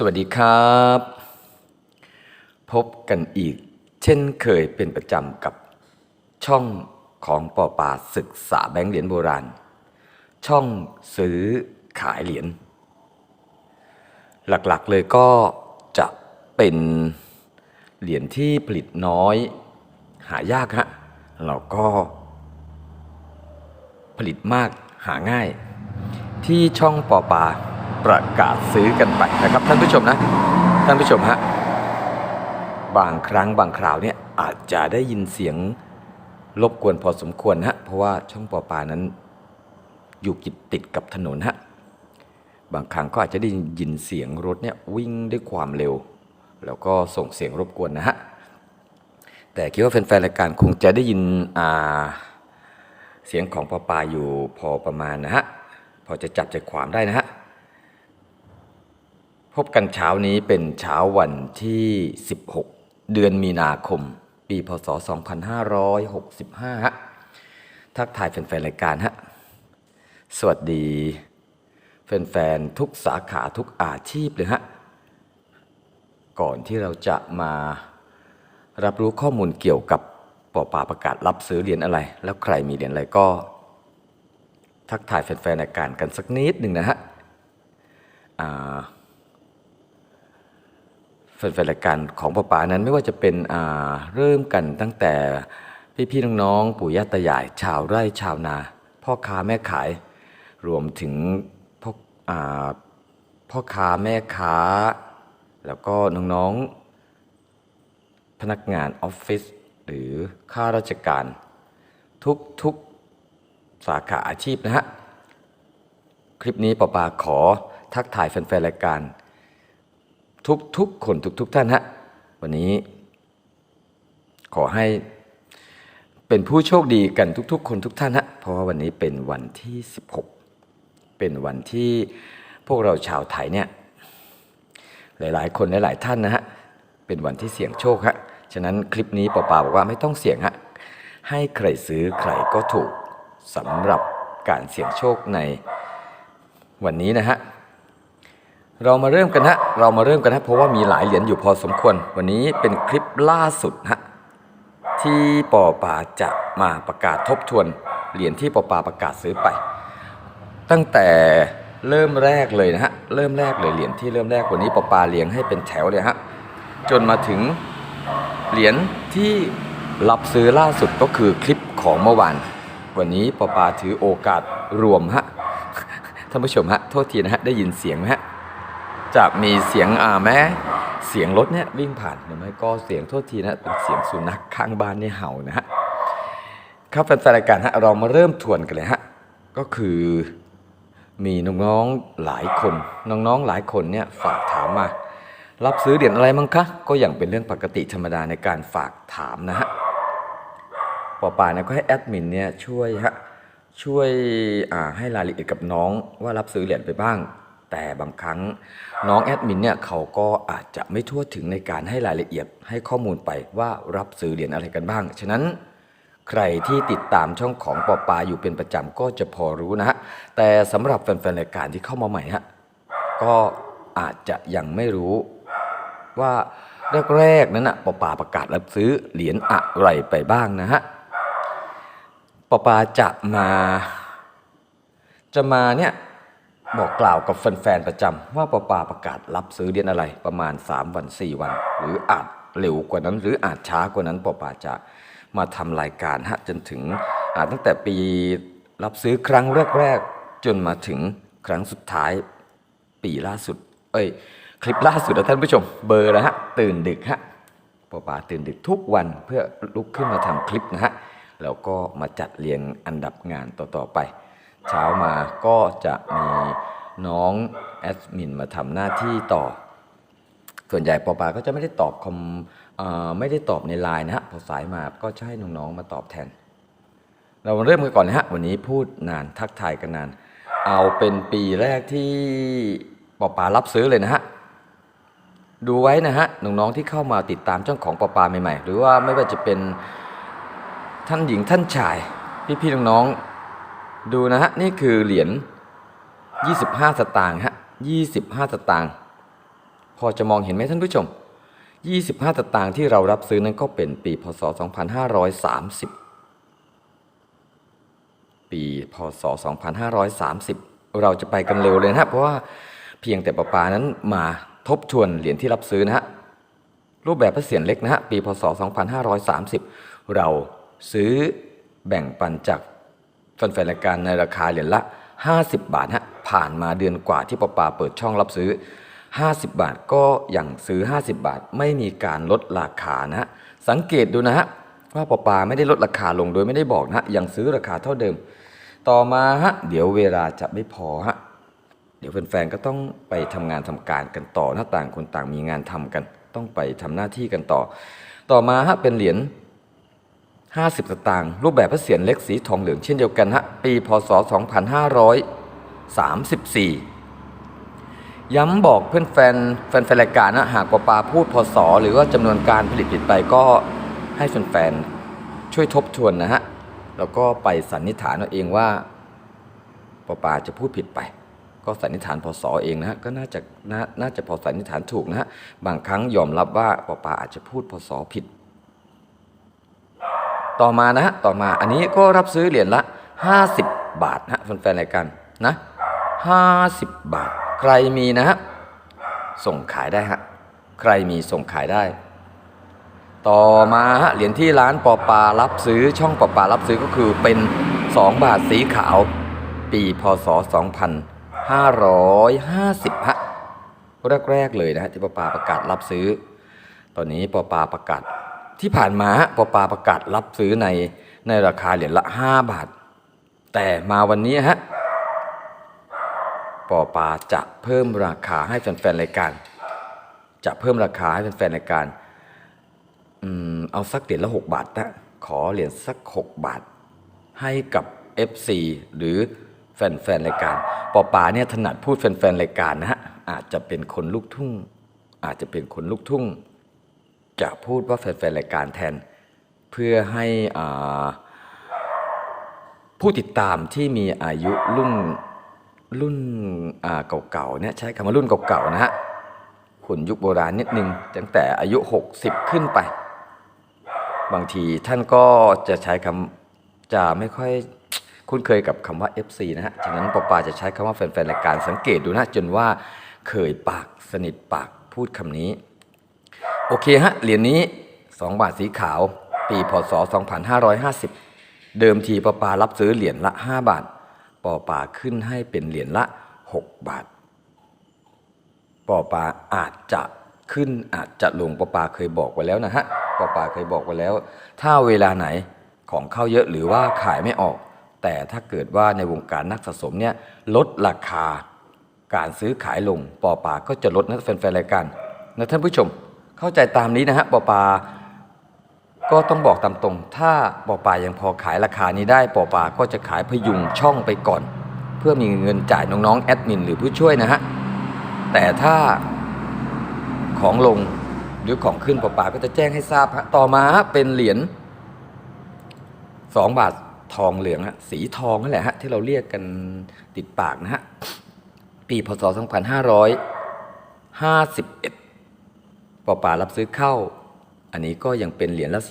สวัสดีครับ พบกันอีก เช่นเคยเป็นประจำกับช่องของปอปาศึกษาแบงค์เหรียญโบราณ ช่องซื้อขายเหรียญหลักๆเลยก็จะเป็นเหรียญที่ผลิตน้อย หายากฮะเราก็ ผลิตมากหาง่าย ที่ช่องปอปา ประกาศซื้อกันไปนะครับ ท่านผู้ชมนะ ท่านผู้ชมฮะบางครั้งบางคราวเนี่ยอาจจะได้ยินเสียงรบกวนพอสมควรฮะเพราะว่าช่องปอปานั้น อยู่กิดติดกับถนนฮะบางครั้งก็อาจจะได้ยินเสียงรถเนี่ยวิ่งด้วยความเร็ว แล้วก็ส่งเสียงรบกวนนะฮะแต่คิดว่าแฟนๆรายการคงจะได้ยินเสียงของปอปาอยู่พอประมาณนะฮะพอจะจับใจความได้นะฮะ พบกันเช้านี้เป็นเช้าวันที่ 16 เดือนมีนาคม ปีพศ 2565ฮะทักทายแฟนๆรายการฮะ สวัสดี แฟนๆทุกสาขาทุกอาชีพเลยฮะ ก่อนที่เราจะมารับรู้ข้อมูลเกี่ยวกับปอป่าประกาศรับซื้อเหรียญอะไร แล้วใครมีเหรียญอะไรก็ ทักทายแฟนๆรายการกันสักนิดหนึ่งนะฮะอ่า แฟนๆรายการของปอปานั้นไม่ว่าจะเป็นเริ่มกันตั้งแต่พี่ๆน้องๆปู่ย่าตายาย ชาวไร่ชาวนา พ่อค้าแม่ขาย รวมถึงพ่อพ่อค้าแม่ค้า แล้วก็น้องๆพนักงานออฟฟิศหรือข้าราชการ ทุกทุกสาขาอาชีพนะฮะ คลิปนี้ปอปาขอทักทายแฟนๆรายการ ทุกทุกคนทุกทกท่านฮะวันนี้ ขอให้เป็นผู้โชคดีกันทุก ๆ คนทุกท่านฮะเพราะว่าวันนี้เป็นวันที่ 16 เป็นวันที่พวกเราชาวไทยเนี่ยหลายๆ คนหลายๆท่านนะฮะเป็นวันที่เสี่ยงโชคฮะฉะนั้นคลิปนี้ปอปาบอกว่าไม่ต้องเสี่ยงฮะให้ใครซื้อใครก็ถูกสำหรับการเสี่ยงโชคในวันนี้นะฮะ เรามาเริ่มกันฮะ เรามาเริ่มกันฮะ เพราะว่ามีหลายเหรียญอยู่พอสมควร วันนี้เป็นคลิปล่าสุดฮะ ที่ปอปาจะมาประกาศทบทวน เหรียญที่ปอปาประกาศซื้อไป ตั้งแต่เริ่มแรกเลยนะฮะ เริ่มแรกเลยเหรียญที่เริ่มแรกวันนี้ปอปาเรียงให้เป็นแถวเลยฮะ จนมาถึงเหรียญที่รับซื้อล่าสุดก็คือคลิปของเมื่อวาน วันนี้ปอปาถือโอกาสรวมฮะ ท่านผู้ชมฮะ โทษทีนะฮะ ได้ยินเสียงไหมฮะ จะมีเสียงอ่าแม้เสียงรถเนี่ยวิ่งผ่านหรือไม่ก็เสียงโทษทีนะเป็นเสียงสุนัขข้างบ้านเนี่ยเห่านะฮะครับแฟนรายการฮะเรามาเริ่มทวนกันเลยฮะก็คือมีน้องๆหลายคนน้องๆหลายคนเนี่ยฝากถามมา รับซื้อเหรียญอะไรมั้งคะก็อย่างเป็นเรื่องปกติธรรมดาในการฝากถามนะฮะปอป่าเนี่ยก็ให้แอดมินเนี่ยช่วยฮะช่วยให้รายละเอียดกับน้องว่ารับซื้อเหรียญไปบ้าง แต่บางครั้งน้องแอดมินเนี่ยเขาก็อาจจะไม่ทั่วถึงในการให้รายละเอียดให้ข้อมูลไปว่ารับซื้อเหรียญอะไรกันบ้าง ฉะนั้นใครที่ติดตามช่องของปอปาอยู่เป็นประจำก็จะพอรู้นะฮะ แต่สำหรับแฟนๆรายการที่เข้ามาใหม่ฮะ ก็อาจจะยังไม่รู้ว่าแรกๆนั้นนะปอปาประกาศรับซื้อเหรียญอะไรไปบ้างนะฮะปอปาจะมา จะมาเนี่ย บอกกล่าวกับแฟนๆประจำว่าปอปาประกาศรับซื้อเหรียญอะไรประมาณ 3 วัน 4 วัน หรืออาจเร็วกว่านั้น หรืออาจช้ากว่านั้นปอปาจะมาทำรายการฮะจนถึงอาตั้งแต่ปีรับซื้อครั้งแรกๆ จนมาถึงครั้งสุดท้ายปีล่าสุด เอ้ย คลิปล่าสุดนะท่านผู้ชม เบอร์แล้วฮะตื่นดึกฮะปอปาตื่นดึกทุกวันเพื่อลุกขึ้นมาทำคลิปนะฮะแล้วก็มาจัดเรียงอันดับงานต่อๆไป เช้ามาก็จะมีน้องแอดมินมาทำหน้าที่ต่อ ส่วนใหญ่ปอปาก็จะไม่ได้ตอบคอมอ่อไม่ได้ตอบในไลน์นะฮะพอสายมาก็จะให้น้องๆมาตอบแทน เราเริ่มกันก่อนนะฮะวันนี้พูดนานทักทายกันนาน เอาเป็นปีแรกที่ปอปารับซื้อเลยนะฮะดูไว้นะฮะน้องๆที่เข้ามาติดตามช่องของปอปาใหม่ๆ หรือว่าไม่ว่าจะเป็นท่านหญิงท่านชาย พี่ๆน้องๆ ดูนะฮะ นี่คือเหรียญ 25 สตางค์ฮะ 25 สตางค์ พอจะมองเห็นไหมท่านผู้ชม 25ตางค์ที่เรารับซื้อนั้นก็เป็นปี พศ 2530 ปี พศ 2530 เราจะไปกันเร็วเลยนะฮะ เพราะว่าเพียงแต่ประปานั้นมาทบทวนเหรียญที่รับซื้อนะฮะ รูปแบบพระเศียรเล็กนะฮะ ปี พศ 2530 เราซื้อแบ่งปันจาก แฟนๆรายการในราคาเหรียญละ 50 บาทฮะผ่านมาเดือนกว่าที่ปปาเปิดช่องรับซื้อ 50 บาทก็ยังซื้อ 50 บาท ไม่มีการลดราคานะฮะสังเกตดูนะฮะว่าปปาไม่ได้ลดราคาลงโดยไม่ได้บอกนะฮะยังซื้อราคาเท่าเดิม ต่อมาฮะเดี๋ยวเวลาจะไม่พอฮะเดี๋ยวแฟนๆก็ต้องไปทำงานทำการกันต่อหน้าต่างคนต่างมีงานทำกัน ต้องไปทำหน้าที่กันต่อ ต่อมาฮะเป็นเหรียญ 50 สตางค์รูปแบบพระเศียรเล็กสีทองเหลืองเช่นเดียวกันฮะปีพศ 2534 ย้ำบอกเพื่อนแฟนแฟนรายการนะหากปปาพูดพศ หรือว่าจำนวนการผลิตผิดไปก็ให้แฟนๆช่วยทบทวนนะฮะ แล้วก็ไปสันนิษฐานเอาเองว่าปปาจะพูดผิดไป ก็สันนิษฐานพศเองนะฮะก็น่าจะนาน่าจะพอสันนิษฐานถูกนะฮะบางครั้งยอมรับว่าปปาอาจจะพูดพศผิด ต่อมานะฮะต่อมาอันนี้ก็รับซื้อเหรียญละ 50 บาทนะฮะแฟนๆรายการนะ50 บาท ใครมีนะฮะส่งขายได้ฮะใครมีส่งขายได้ ต่อมาฮะเหรียญที่ร้านปอปารับซื้อช่องปอปารับซื้อก็คือเป็น 2 บาทสีขาว ปีพศ 2550ฮะแรกๆเลยนะฮะที่ปอปาประกาศรับซื้อ ตอนนี้ปอปาประกาศ ที่ผ่านมาปอปาประกาศรับซื้อในในราคาเหรียญละ 5 บาท แต่มาวันนี้ฮะปอปาจะเพิ่มราคาให้แฟนๆรายการ จะเพิ่มราคาให้แฟนๆรายการอืมเอาสักเหรียญละ6บาทนะขอเหรียญสัก 6 บาท ให้กับ FC หรือแฟนๆรายการปอปาเนี่ยถนัดพูดแฟนๆรายการนะฮะอาจจะเป็นคนลูกทุ่ง อาจจะเป็นคนลูกทุ่ง จะพูดว่าแฟนๆรายการแทน เพื่อให้ผู้ติดตามที่มีอายุรุ่นรุ่นเก่าๆเนี่ยใช้คำว่ารุ่นเก่าๆนะฮะคนยุคโบราณนิดนึงตั้งแต่อายุ 60 ขึ้นไป บางทีท่านก็จะใช้คำจะไม่ค่อยคุ้นเคยกับคำว่า FC นะฮะ ฉะนั้นปอปาจะใช้คำว่าแฟนๆรายการสังเกตดูนะ จนว่าเคยปากสนิทปากพูดคำนี้ โอเคฮะ เหรียญนี้ 2 บาทสีขาว ปีพศ 2550 เดิมทีปอปารับซื้อเหรียญละ 5 บาท ปอปาขึ้นให้เป็นเหรียญละ 6 บาท ปอปาอาจจะขึ้นอาจจะลงปอปาเคยบอกไว้แล้วนะฮะปอปาเคยบอกไว้แล้ว ถ้าเวลาไหนของเข้าเยอะหรือว่าขายไม่ออก แต่ถ้าเกิดว่าในวงการนักสะสมเนี่ยลดราคาการซื้อขายลงปอปาก็จะลดนะแฟนๆรายการนะท่านผู้ชม เข้าใจตามนี้นะฮะปอปา ก็ต้องบอกตามตรง ถ้าปอปายังพอขายราคานี้ได้ปอปาก็จะขายพยุงช่องไปก่อน เพื่อมีเงินจ่ายน้องๆแอดมินหรือผู้ช่วยนะฮะแต่ถ้าของลงหรือของขึ้นปอปาก็จะแจ้งให้ทราบฮะต่อมาเป็นเหรียญ2บาททองเหลืองฮะสีทองนั่นแหละฮะที่เราเรียกกันติดปากนะฮะปีพศ2551 ปอปารับซื้อเข้า อันนี้ก็ยังเป็นเหรียญละ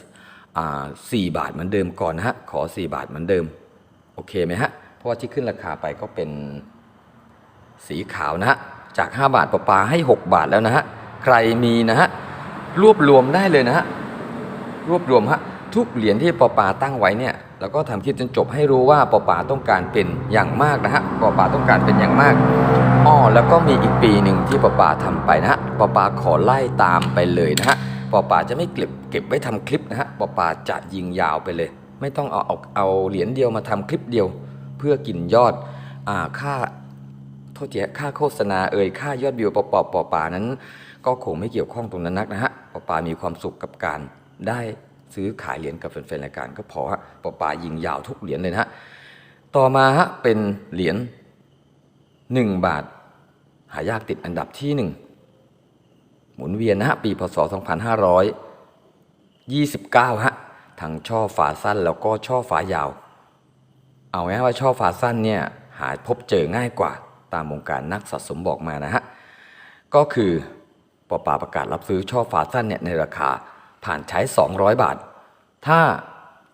สี่บาทเหมือนเดิมก่อนนะฮะ ขอ 4 บาทเหมือนเดิม โอเคไหมฮะ เพราะว่าที่ขึ้นราคาไปก็เป็นสีขาวนะฮะ จาก 5 บาทปอปาให้ 6 บาทแล้วนะฮะ ใครมีนะฮะ รวบรวมได้เลยนะฮะ รวบรวมฮะ ทุกเหรียญที่ปอปาตั้งไว้เนี่ยเราก็ทำคลิปจนจบให้รู้ว่าปอปาต้องการเป็นอย่างมากนะฮะปอปาต้องการเป็นอย่างมากอ้อแล้วก็มีอีกปีหนึ่งที่ปอปาทำไปนะฮะปอปาขอไล่ตามไปเลยนะฮะปอปาจะไม่เก็บเก็บไว้ทำคลิปนะฮะปอปาจะยิงยาวไปเลย ไม่ต้องเอาเอาเอาเหรียญเดียวมาทำคลิปเดียว เพื่อกินยอดอ่าค่าโทษทีฮะค่าโฆษณาเอ่ยค่ายอดวิวปอปอปอปานั้น ก็คงไม่เกี่ยวข้องตรงนั้นนักนะฮะปอปามีความสุขกับการได้ ซื้อขายเหรียญกับแฟนๆรายการก็พอฮะปอปายิงยาวทุกเหรียญเลยนะฮะต่อมาฮะเป็นเหรียญ1 บาท หายากติดอันดับที่ 1 หมุนเวียนนะฮะปีพศ 2529ฮะทั้งช่อฝาสั้นแล้วก็ช่อฝายาว เอาไว้ว่าช่อฝาสั้นเนี่ยหาพบเจอง่ายกว่าตามวงการนักสะสมบอกมานะฮะก็คือปอปาประกาศรับซื้อช่อฟ้าสั้นเนี่ยในราคา ผ่านใช้ 200 บาท ถ้า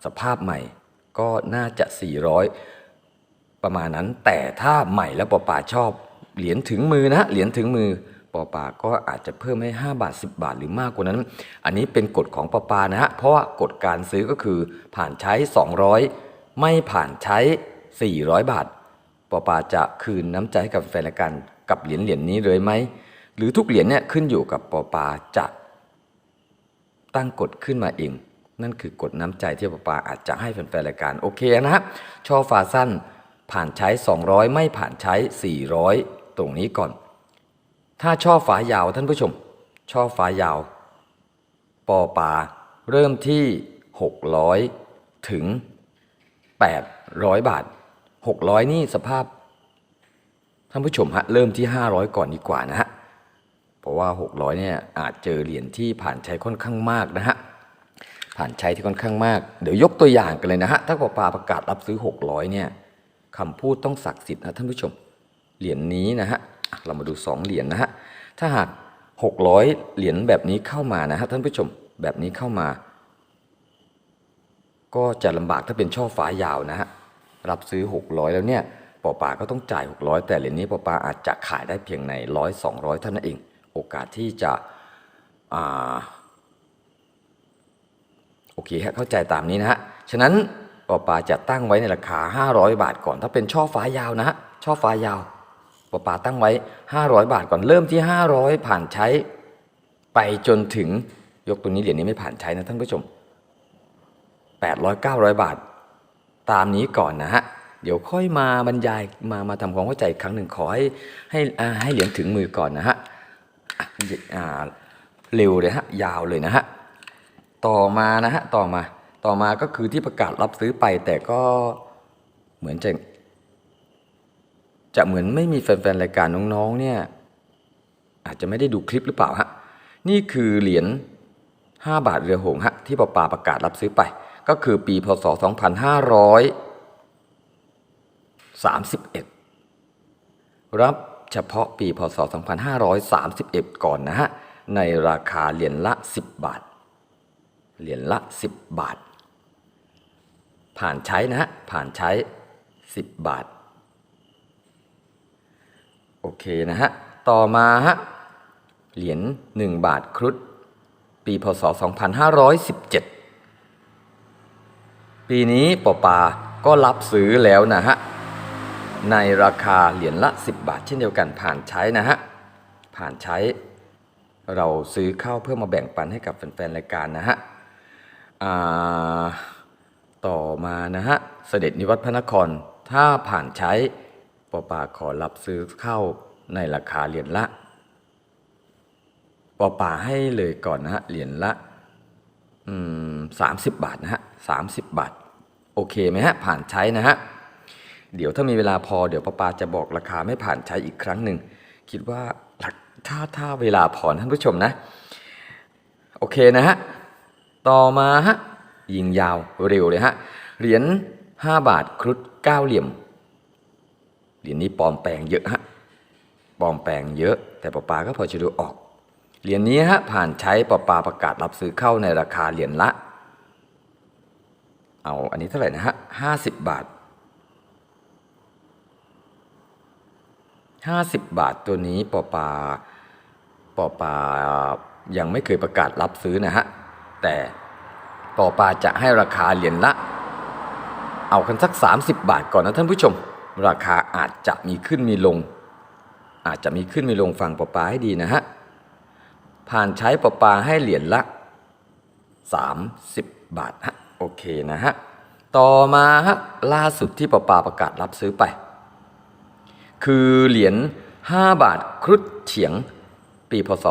สภาพใหม่ก็น่าจะ 400 ประมาณนั้น แต่ถ้าใหม่แล้วปอปาชอบ เหรียญถึงมือนะเหรียญถึงมือปอปาก็อาจจะเพิ่มให้ 5 บาท 10 บาทหรือมากกว่านั้น อันนี้เป็นกฎของปอปานะฮะเพราะว่ากฎการซื้อก็คือผ่านใช้ 200 ไม่ผ่านใช้ 400 บาทปอปาจะคืนน้ำใจให้กับแฟนการกับเหรียญเหรียญนี้เลยไหมหรือทุกเหรียญเนี่ยขึ้นอยู่กับปอปาจะ ตั้งกฎขึ้นมาเอง นั่นคือกฎน้ำใจที่ปปาอาจจะให้แฟนๆรายการโอเคนะฮะช่อฟ้าสั้นผ่านใช้ 200 ไม่ผ่านใช้ 400 ตรงนี้ก่อน ถ้าช่อฟ้ายาวท่านผู้ชม ช่อฟ้ายาว ปอปาเริ่มที่ 600 ถึง 800 บาท 600 นี่สภาพ ท่านผู้ชมฮะเริ่มที่ 500 ก่อนดีกว่านะฮะ เพราะว่า 600เนี่ยอาจเจอเหรียญที่ผ่านใช้ค่อนข้างมากนะฮะผ่านใช้ที่ค่อนข้างมาก เดี๋ยวยกตัวอย่างกันเลยนะฮะถ้าปปาประกาศรับซื้อ 600เนี่ยคำพูดต้องศักดิ์สิทธิ์นะท่านผู้ชมเหรียญนี้นะฮะเรามาดู 2 เหรียญนะฮะถ้าหาก 600 เหรียญแบบนี้เข้ามานะฮะท่านผู้ชมแบบนี้เข้ามา ก็จะลำบากถ้าเป็นช่อฟ้ายาวนะฮะรับซื้อ 600 แล้วเนี่ยปอปาก็ต้องจ่าย 600 แต่เหรียญนี้ปอปาอาจจะขายได้เพียงใน 100 200 เท่านั้นเอง โอกาสที่จะอโอเคฮะเข้าใจตามนี้นะฮะ ฉะนั้นปอปาจะตั้งไว้ในราคา 500 บาทก่อน ถ้าเป็นช่อฟ้ายาวนะฮะ ช่อฟ้ายาวปอปาตั้งไว้ 500 บาทก่อน เริ่มที่ 500 ผ่านใช้ไปจนถึงยกตัวนี้เหรียญนี้ไม่ผ่านใช้นะท่านผู้ชม 800 900 บาท ตามนี้ก่อนนะฮะ เดี๋ยวค่อยมาบรรยายมามาทำความเข้าใจอีกครั้งหนึ่งขอให้ให้ให้เหรียญถึงมือก่อนนะฮะ เร็วเลยฮะยาวเลยนะฮะต่อมานะฮะต่อมาต่อมาก็คือที่ประกาศรับซื้อไปแต่ก็เหมือนจะจะเหมือนไม่มีแฟนๆรายการน้องๆเนี่ยอาจจะไม่ได้ดูคลิปหรือเปล่าฮะนี่คือเหรียญ5บาทเรือหงส์ฮะที่ปปาประกาศรับซื้อไป ก็คือปีพศ 2531 รับ เฉพาะปีพศ 2531 ก่อนนะฮะ ในราคาเหรียญละ 10 บาท เหรียญละ 10 บาท ผ่านใช้นะฮะ ผ่านใช้ 10 บาท โอเคนะฮะ ต่อมาฮะ เหรียญ1บาทครุฑปีพศ 2517 ปีนี้ปอปาก็รับซื้อแล้วนะฮะ ในราคาเหรียญละ 10 บาท เช่นเดียวกันผ่านใช้นะฮะ ผ่านใช้เราซื้อเข้าเพื่อมาแบ่งปันให้กับแฟนๆรายการนะฮะต่อมานะฮะ เสด็จนิวัตพระนคร ถ้าผ่านใช้ปอปาขอรับซื้อเข้าในราคาเหรียญละปอป่าให้เลยก่อนนะฮะ เหรียญละสามสิบบาทนะฮะสามสิบบาท โอเคไหมฮะ ผ่านใช้นะฮะ เดี๋ยวถ้ามีเวลาพอเดี๋ยวปอปาจะบอกราคาไม่ผ่านใช้อีกครั้งหนึ่ง คิดว่าถ้าถ้าเวลาพอนท่านผู้ชมนะ โอเคนะฮะ ต่อมาฮะ ยิงยาวเร็วเลยฮะ เหรียญ5บาทครุฑเก้าเหลี่ยม เหรียญนี้ปลอมแปลงเยอะฮะ ปลอมแปลงเยอะ แต่ปอปาก็พอจะดูออก เหรียญนี้ฮะผ่านใช้ปอปาประกาศรับซื้อเข้าในราคาเหรียญละ เอาอันนี้เท่าไหร่นะฮะห้าสิบบาท ห้าสิบบาทตัวนี้ปอปาปอปายังไม่เคยประกาศรับซื้อนะฮะ แต่ปอปาจะให้ราคาเหรียญละ เอากันสัก 30 บาทก่อนนะท่านผู้ชม ราคาอาจจะมีขึ้นมีลง อาจจะมีขึ้นมีลงฟังปอปาให้ดีนะฮะ ผ่านใช้ปอปาให้เหรียญละ 30 บาทฮะโอเคนะฮะ ต่อมาฮะล่าสุดที่ปอปาประกาศรับซื้อไป คือเหรียญ5บาทครุฑเฉียง ปีพศ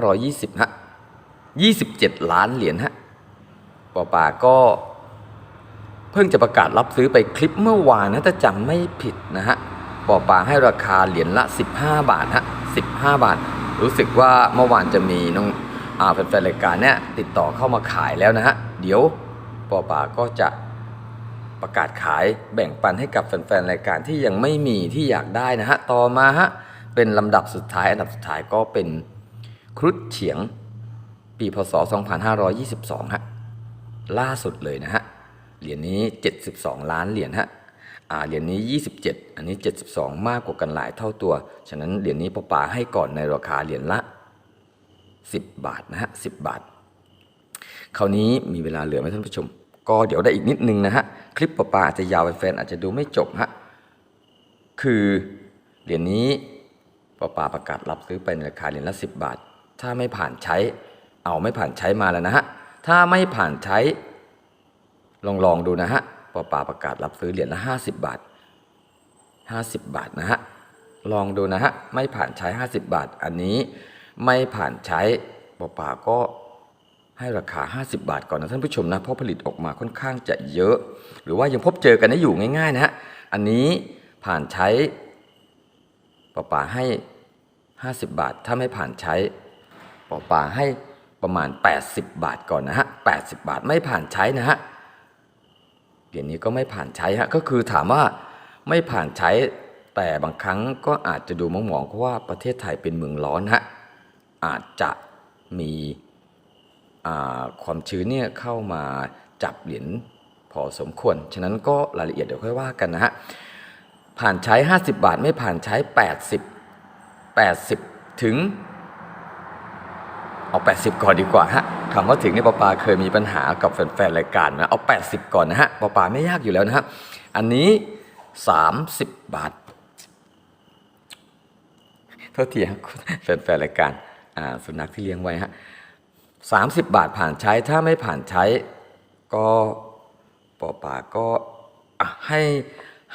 2520 ฮะ 27 ล้านเหรียญฮะปอป่าก็ เพิ่งจะประกาศรับซื้อไปคลิปเมื่อวานนะถ้าจำไม่ผิดนะฮะปอป่าให้ราคาเหรียญละ 15 บาทฮะ 15 บาท รู้สึกว่าเมื่อวานจะมีน้องอาแฟนๆรายการเนี่ยติดต่อเข้ามาขายแล้วนะฮะ เดี๋ยวปอป่าก็จะ ประกาศขายแบ่งปันให้กับแฟนๆรายการที่ยังไม่มีที่อยากได้นะฮะต่อมาฮะเป็นลำดับสุดท้ายอันดับสุดท้ายก็เป็นครุฑเฉียงปีพศ 2522 ฮะ ล่าสุดเลยนะฮะ เหรียญนี้ 72 ล้านเหรียญฮะ อ่า เหรียญนี้ 27 อันนี้ 72 มากกว่ากันหลายเท่าตัว ฉะนั้นเหรียญนี้ป้าป๋าให้ก่อนในราคาเหรียญละ 10 บาทนะฮะ 10 บาท คราวนี้มีเวลาเหลือไหมท่านผู้ชม ก็เดี๋ยวได้อีกนิดนึงนะฮะ คลิปป้าป๋าอาจจะยาวแฟนอาจจะดูไม่จบฮะ คือเหรียญนี้ป้าป๋าประกาศรับซื้อไปในราคาเหรียญละ 10 บาท ถ้าไม่ผ่านใช้ เอาไม่ผ่านใช้มาแล้วนะฮะ ถ้าไม่ผ่านใช้ ลองลองดูนะฮะปอปาประกาศรับซื้อเหรียญละ 50 บาท 50 บาทนะฮะ ลองดูนะฮะ ไม่ผ่านใช้ 50 บาท อันนี้ไม่ผ่านใช้ปอปาก็ ให้ราคา 50 บาทก่อนนะท่านผู้ชมนะเพราะผลิตออกมาค่อนข้างจะเยอะ หรือว่ายังพบเจอกันได้อยู่ง่ายๆนะฮะอันนี้ผ่านใช้ปอปาให้ 50 บาท ถ้าไม่ผ่านใช้ปอปาให้ประมาณ 80 บาทก่อนนะฮะ80 บาทไม่ผ่านใช้นะฮะเหรียญนี้ก็ไม่ผ่านใช้ฮะก็คือถามว่าไม่ผ่านใช้แต่บางครั้งก็อาจจะดูมองๆเพราะว่าประเทศไทยเป็นเมืองร้อนฮะอาจจะมี ความชื้นเนี่ยเข้ามาจับเหรียญพอสมควร ฉะนั้นก็รายละเอียดเดี๋ยวค่อยว่ากันนะฮะ ผ่านใช้ 50 บาทไม่ผ่านใช้ 80 80 ถึง เอา 80 ก่อนดีกว่าฮะคำว่าถึงเนี่ยปปาเคยมีปัญหากับแฟนๆรายการนะ เอา 80 ก่อนนะฮะปปาไม่ยากอยู่แล้วนะฮะ อันนี้ 30 บาทโทษทีฮะแฟนๆรายการสุนัขที่เลี้ยงไว้ฮะ 30 บาทผ่านใช้ถ้าไม่ผ่านใช้ ก็ปอปาก็ให้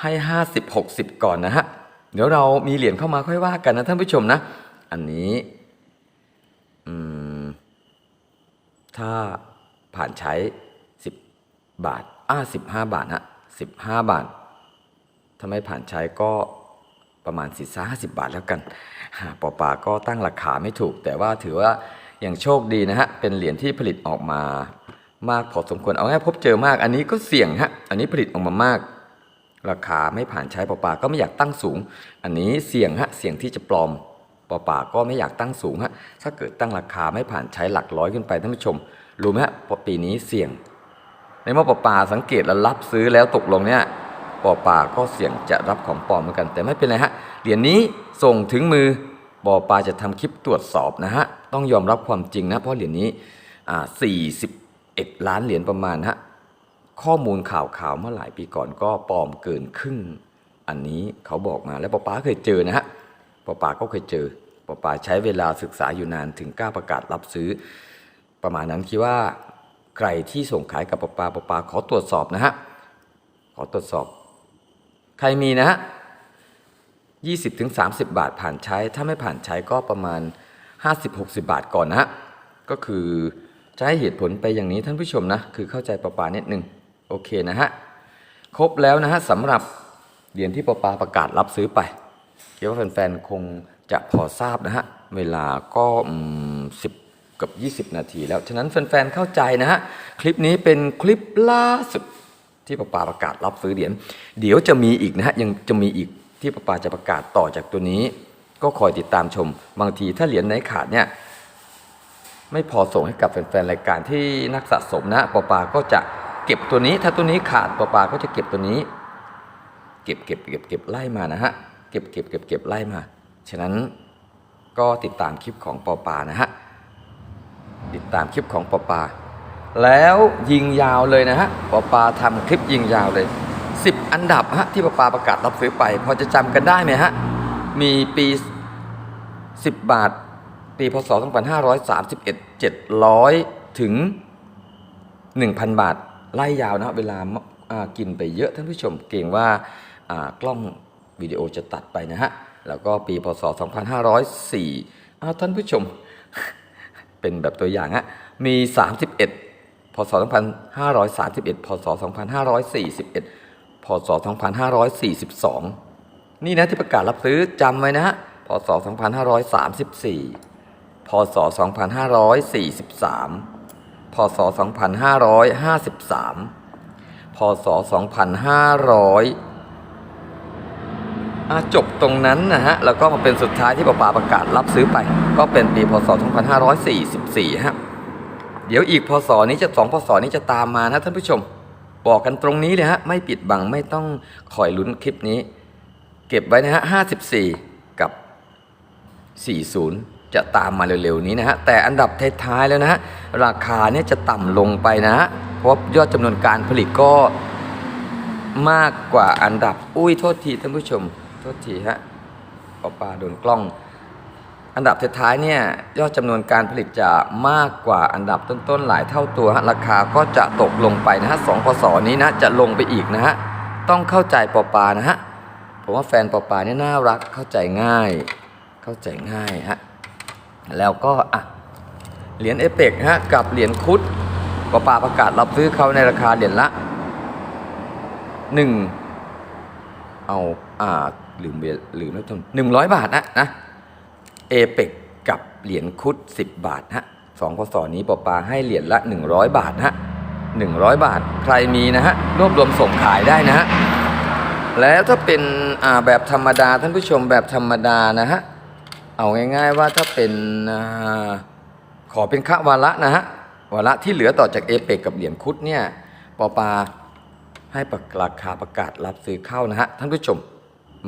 ให้ 50 60 ก่อนนะฮะ เดี๋ยวเรามีเหรียญเข้ามาค่อยว่ากันนะท่านผู้ชมนะ อันนี้อืมถ้าผ่านใช้ 10 บาทอ่า15บห้าบาทฮะ15บห้าบาทถ้าไม่ผ่านใช้ก็ประมาณสี่สิบห้าสิบาทแล้วกันปอปาก็ตั้งราคาไม่ถูก แต่ว่าถือว่า อย่างโชคดีนะฮะเป็นเหรียญที่ผลิตออกมามากพอสมควรเอาง่ายพบเจอมาก อันนี้ก็เสี่ยงฮะอันนี้ผลิตออกมามาก ราคาไม่ผ่านใช้ปอปาก็ไม่อยากตั้งสูง อันนี้เสี่ยงฮะเสี่ยงที่จะปลอมปอปาก็ไม่อยากตั้งสูงฮะถ้าเกิดตั้งราคาไม่ผ่านใช้หลักร้อยขึ้นไปท่านผู้ชมรู้ไหมฮะปีนี้เสี่ยง ในเมื่อปอปาสังเกตและรับซื้อแล้วตกลงเนี่ยปอปาก็เสี่ยงจะรับของปลอมเหมือนกัน แต่ไม่เป็นไรฮะเหรียญนี้ส่งถึงมือ ปอปาจะทำคลิปตรวจสอบนะฮะ ต้องยอมรับความจริงนะ เพราะเหรียญนี้อ่า41ล้านเหรียญประมาณฮะ ข้อมูลข่าวข่าวเมื่อหลายปีก่อนก็ปลอมเกินครึ่ง อันนี้เขาบอกมาแล้วปอปาเคยเจอนะฮะปอปาก็เคยเจอปอปาใช้เวลาศึกษาอยู่นานถึงกล้าประกาศรับซื้อ ประมาณนั้นคิดว่าใครที่ส่งขายกับปอปาปอปาขอตรวจสอบนะฮะ ขอตรวจสอบ ใครมีนะฮะ 20ถึง30 บาทผ่านใช้ ถ้าไม่ผ่านใช้ก็ประมาณ 50-60 บาทก่อนนะ ก็คือจะให้เหตุผลไปอย่างนี้ท่านผู้ชมนะ คือเข้าใจปอปานิดนึง โอเคนะฮะ ครบแล้วนะฮะสำหรับเหรียญที่ปอปาประกาศรับซื้อไปคิดว่าแฟนๆ คงจะพอทราบนะฮะ เวลาก็สิบกับ 20 นาทีแล้ว ฉะนั้นแฟนๆ เข้าใจนะฮะ คลิปนี้เป็นคลิปล่าสุดที่ป้าปาประกาศรับซื้อเหรียญ เดี๋ยวจะมีอีกนะฮะ ยังจะมีอีก ที่ป้าปาจะประกาศต่อจากตัวนี้ ก็คอยติดตามชม บางทีถ้าเหรียญไหนขาดเนี่ยไม่พอส่งให้กับแฟนๆรายการที่นักสะสมนะป้าปาก็จะเก็บตัวนี้ ถ้าตัวนี้ขาดป้าปาก็จะเก็บตัวนี้ เก็บเก็บเก็บเก็บไล่มานะฮะเก็บเก็บเก็บเก็บไล่มา ฉะนั้นก็ติดตามคลิปของปอปานะฮะติดตามคลิปของปอปา แล้วยิงยาวเลยนะฮะปอปาทำคลิปยิงยาวเลย 10 อันดับฮะที่ปอปาประกาศรับซื้อไป พอจะจำกันได้ไหมฮะ มีปี 10 บาท ปีพศ 2531 700 ถึง 1,000 บาท ไล่ยาวนะเวลากินไปเยอะท่านผู้ชมเกรงว่าอ่ากล้องวิดีโอจะตัดไปนะฮะ แล้วก็ปีพศ 2504อ้าวท่านผู้ชม เป็นแบบตัวอย่างฮะ มี 31พศ 2531 พศ 2541 พศ 2542 นี่นะที่ประกาศรับซื้อจำไว้นะฮะพศ 2534 พศ 2543 พศ 2553 พศ 2500 จบตรงนั้นนะฮะ แล้วก็มาเป็นสุดท้ายที่ปปาประกาศรับซื้อไป ก็เป็นปีพศ 2544 ฮะ เดี๋ยวอีกพศนี้จะสองพศนี้จะตามมานะท่านผู้ชม บอกกันตรงนี้เลยฮะ ไม่ปิดบังไม่ต้องคอยลุ้นคลิปนี้ เก็บไว้นะฮะ54กับ40จะตามมาเร็วๆนี้นะฮะ แต่อันดับท้ายๆแล้วนะฮะ ราคาเนี่ยจะต่ำลงไปนะฮะ เพราะยอดจำนวนการผลิตก็มากกว่าอันดับ อุ้ยโทษทีท่านผู้ชม โทษทีฮะปอปลาโดนกล้อง อันดับท้ายเนี่ยยอดจำนวนการผลิตจะมากกว่าอันดับต้นๆหลายเท่าตัวฮะราคาก็จะตกลงไปนะฮะสองพศนี้นะจะลงไปอีกนะฮะต้องเข้าใจปอปานะฮะผมว่าแฟนปอปาเนี่ยน่ารักเข้าใจง่าย เข้าใจง่ายฮะแล้วก็อะเหรียญเอเปกฮะกับเหรียญคุดปอปาประกาศรับซื้อเขาในราคาเหรียญละหนึ่งเอาอ่าลืมเบลืมแล้วทุนหนึ่งร้อยบาทนะนะ เอเปกกับเหรียญคุด 10 บาทฮะสองพศนี้ปอปาให้เหรียญละ 100 บาทฮะ100 บาท ใครมีนะฮะรวบรวมส่งขายได้นะฮะแล้วถ้าเป็นแบบธรรมดาท่านผู้ชมแบบธรรมดานะฮะเอาง่าย ๆว่าถ้าเป็นอขอเป็นค่าวาระนะฮะวาระที่เหลือต่อจากเอเปกกับเหรียญคุดเนี่ยปอปาให้ประราคาประกาศรับซื้อเข้านะฮะท่านผู้ชม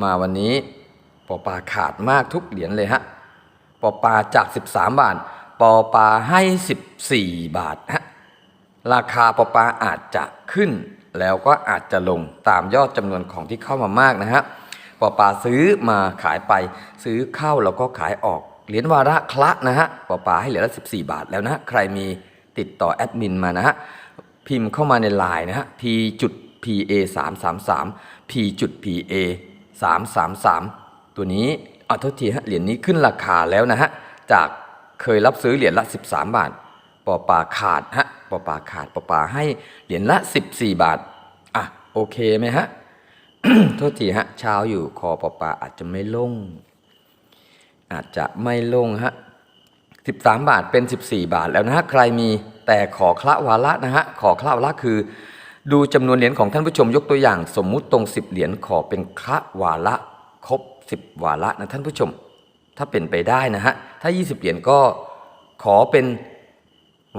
มาวันนี้ปอปาขาดมากทุกเหรียญเลยฮะ ปอปาจาก 13 บาทปอปาให้ 14 บาทฮะราคาปอปาอาจจะขึ้น แล้วก็อาจจะลงตามยอดจำนวนของที่เข้ามามากนะฮะปอปาซื้อมาขายไปซื้อเข้าแล้วก็ขายออกเหรียญวาระคละนะฮะปอปาให้เหรียญละ 14 บาทแล้วนะใครมีติดต่อแอดมินมานะฮะพิมพ์เข้ามาในไลน์นะฮะ p จุด pa 3 3 3 p จุด pa 3 3 3ตัวนี้ อาโทษทีฮะเหรียญนี้ขึ้นราคาแล้วนะฮะจากเคยรับซื้อเหรียญละ 13 บาทปอปาขาดฮะปอปาขาดปอปาให้เหรียญละ 14 บาทอะโอเคไหมฮะโทษทีฮะเช้าอยู่คอปอปาอาจจะไม่ลง อาจจะไม่ลงฮะ13บาทเป็น14บาทแล้วนะฮะใครมีแต่ขอคละวาระนะฮะขอคละวาระคือ ดูจำนวนเหรียญของท่านผู้ชมยกตัวอย่าง สมมุติตรง10เหรียญขอเป็นคละวาระ ครบ 10 วาระนะท่านผู้ชม ถ้าเป็นไปได้นะฮะ ถ้า 20 เหรียญก็ขอเป็น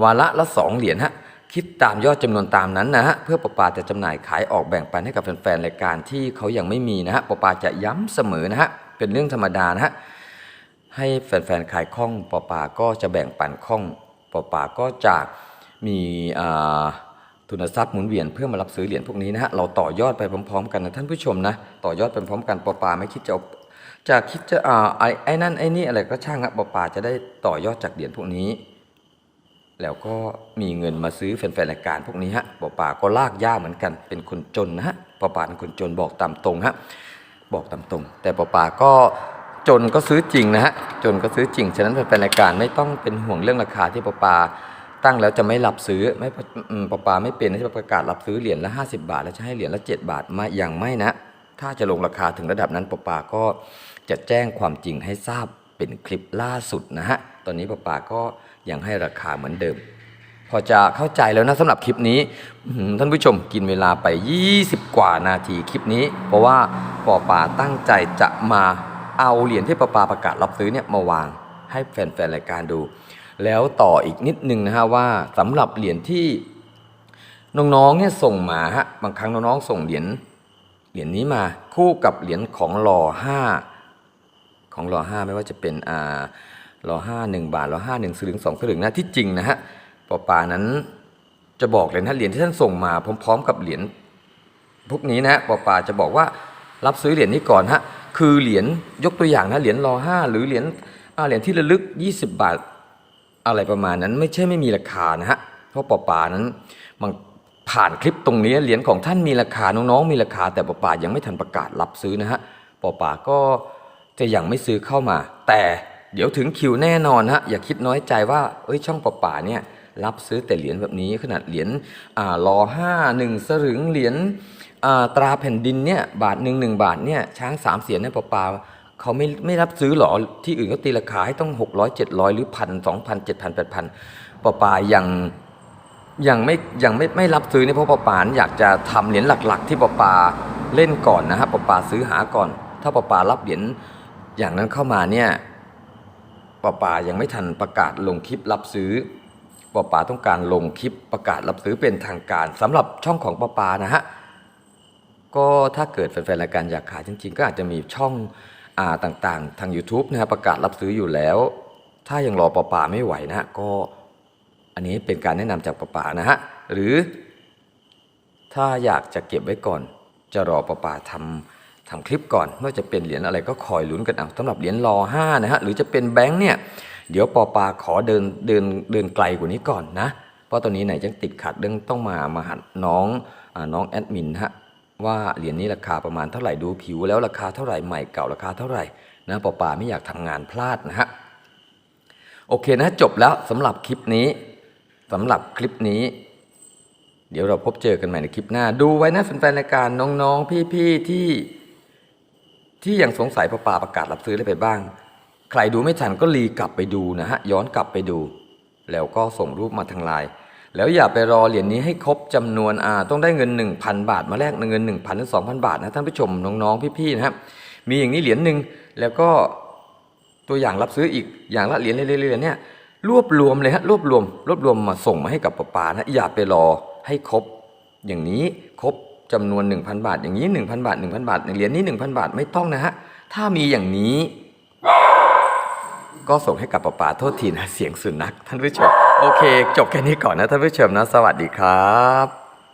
วาระละ 2 เหรียญฮะ คิดตามยอดจำนวนตามนั้นนะฮะ เพื่อประปาจะจำหน่ายขายออกแบ่งปันให้กับแฟนๆรายการที่เขายังไม่มีนะฮะประปาจะย้ำเสมอนะฮะ เป็นเรื่องธรรมดานะฮะ ให้แฟนๆขายคล่องปอปาก็จะแบ่งปันคล่องปอปาก็จะมีอ่า ทุนทรัพย์หมุนเวียนเพื่อมารับซื้อเหรียญพวกนี้นะฮะเราต่อยอดไปพร้อมๆ กันนะท่านผู้ชมนะต่อยอดไปพร้อมกันปอปาไม่คิดจะเอาจะคิดจะอ่าไอ้ไอ้นั่นไอ้นี่อะไรก็ช่างอะปอปาจะได้ต่อยอดจากเหรียญพวกนี้ แล้วก็มีเงินมาซื้อแฟนๆรายการพวกนี้ฮะปอปาก็ลากย่าเหมือนกันเป็นคนจนนะฮะปอปาเป็นคนจนบอกตามตรงฮะบอกตามตรง แต่ปอปาก็จนก็ซื้อจริงนะฮะจนก็ซื้อจริงฉะนั้นแฟนๆรายการไม่ต้องเป็นห่วงเรื่องราคาที่ปอปา ตั้งแล้วจะไม่รับซื้อไม่ปอปาไม่เป็นที่จะประกาศรับซื้อเหรียญละ 50 บาท แล้วจะให้เหรียญละ 7 บาทมาอย่างไม่นะ ถ้าจะลงราคาถึงระดับนั้นปอปาก็จะแจ้งความจริงให้ทราบเป็นคลิปล่าสุดนะฮะตอนนี้ปอปาก็ยังให้ราคาเหมือนเดิม พอจะเข้าใจแล้วนะสำหรับคลิปนี้ท่านผู้ชมกินเวลาไป 20 กว่านาทีคลิปนี้ เพราะว่าปอปาตั้งใจจะมาเอาเหรียญที่ปอปาประกาศรับซื้อเนี่ยมาวางให้แฟนๆรายการดู แล้วต่ออีกนิดนึงนะฮะว่าสำหรับเหรียญที่น้องๆเนี่ยส่งมาฮะบางครั้งน้องๆส่งเหรียญเหรียญนี้มาคู่กับเหรียญของรอห้าของรอห้าไม่ว่าจะเป็นอ่ารอห้าหนึ่งบาทรอห้าหนึ่งสลึงสองสลึงนะที่จริงนะฮะปอปานั้นจะบอกเลยนะเหรียญที่ท่านส่งมาพร้อม ๆ กับเหรียญพวกนี้นะฮะปอปาจะบอกว่ารับซื้อเหรียญนี้ก่อนฮะคือเหรียญยกตัวอย่างนะเหรียญรอห้าหรือเหรียญอ่าเหรียญที่ระลึก 20 บาท อะไรประมาณนั้นไม่ใช่ไม่มีราคานะฮะเพราะปอปานั้นมันผ่านคลิปตรงนี้เหรียญของท่านมีราคาน้องๆมีราคา แต่ปอปายังไม่ทันประกาศรับซื้อนะฮะปอปาก็จะยังไม่ซื้อเข้ามา แต่เดี๋ยวถึงคิวแน่นอนฮะอย่าคิดน้อยใจว่าเอ้ยช่องป่าป่าเนี่ยรับซื้อแต่เหรียญแบบนี้ขนาดเหรียญอ่ารอห้าหนึ่งสลึงเหรียญอ่าตราแผ่นดินเนี่ยบาทหนึ่งหนึ่งบาทเนี่ยช้างสามเสียนเนี่ยป่าป่า เขาไม่ไม่รับซื้อหรอที่อื่นเขาตีราคาให้ต้องหกร้อยเจ็ดร้อยหรือพันสองพันเจ็ดพันแปดพันป่าป่ายังยังไม่ยังไม่ไม่รับซื้อเนี่ยเพราะปอปานอยากจะทำเหรียญหลัก ๆ ที่ปอปาเล่นก่อนนะฮะปอปาซื้อหาก่อน ถ้าปะปารับเหรียญอย่างนั้นเข้ามาเนี่ยปะปายังไม่ทันประกาศลงคลิปรับซื้อปะปาต้องการลงคลิปประกาศรับซื้อเป็นทางการสำหรับช่องของปะปานะฮะก็ถ้าเกิดแฟนๆรายการอยากขายจริง ๆ ก็อาจจะมีช่อง ต่างๆ ทาง YouTube นะฮะประกาศรับซื้ออยู่แล้ว ถ้ายังรอปะป่าไม่ไหวนะฮะก็อันนี้เป็นการแนะนำจากปะป่านะฮะหรือ ถ้าอยากจะเก็บไว้ก่อน จะรอปะป่าทำทำคลิปก่อนไม่ว่าจะเป็นเหรียญอะไรก็คอยลุ้นกันเอาสำหรับเหรียญรอห้านะฮะหรือจะเป็นแบงค์เนี่ยเดี๋ยวปอปาขอเดินเดินเดินไกลกว่านี้ก่อนนะ เพราะตอนนี้ไหนยังติดขัดเรื่องต้องมามาหาน้องอน้องแอดมินฮะ ว่าเหรียญนี้ราคาประมาณเท่าไหร่ดูผิว แล้วราคาเท่าไหร่ใหม่เก่าราคาเท่าไหร่นะปอปาไม่อยากทำงานพลาดนะฮะโอเคนะจบแล้วสำหรับคลิปนี้สำหรับคลิปนี้ เดี๋ยวเราพบเจอกันใหม่ในคลิปหน้า ดูไว้นะแฟนๆรายการน้องๆพี่ๆที่ ที่ยังสงสัยปะปาประกาศรับซื้อได้ไปบ้าง ใครดูไม่ทันก็รีกลับไปดูนะฮะย้อนกลับไปดู แล้วก็ส่งรูปมาทางไลน์ แล้วอย่าไปรอเหรียญนี้ให้ครบจำนวนอ่าต้องได้เงิน 1,000 บาท มาแลกเงิน 1,000หรือ2,000 บาทนะท่านผู้ชมน้องๆพี่ๆนะครับมีอย่างนี้เหรียญหนึ่งแล้วก็ตัวอย่างรับซื้ออีกอย่างละเหรียญเหรียญเนี่ยรวบรวมเลยฮะรวบรวมรวบรวมมาส่งมาให้กับปะปานะอย่าไปรอให้ครบ อย่างนี้ครบจำนวน 1,000 บาท อย่างนี้ 1,000 บาท 1,000 บาทเหรียญนี้ 1,000 บาทไม่ต้องนะฮะถ้ามีอย่างนี้ ก็ส่งให้กับป้าป๋าโทษทีนะเสียงสุนัขท่านผู้ชม โอเค จบแค่นี้ก่อนนะท่านผู้ชมนะ สวัสดีครับ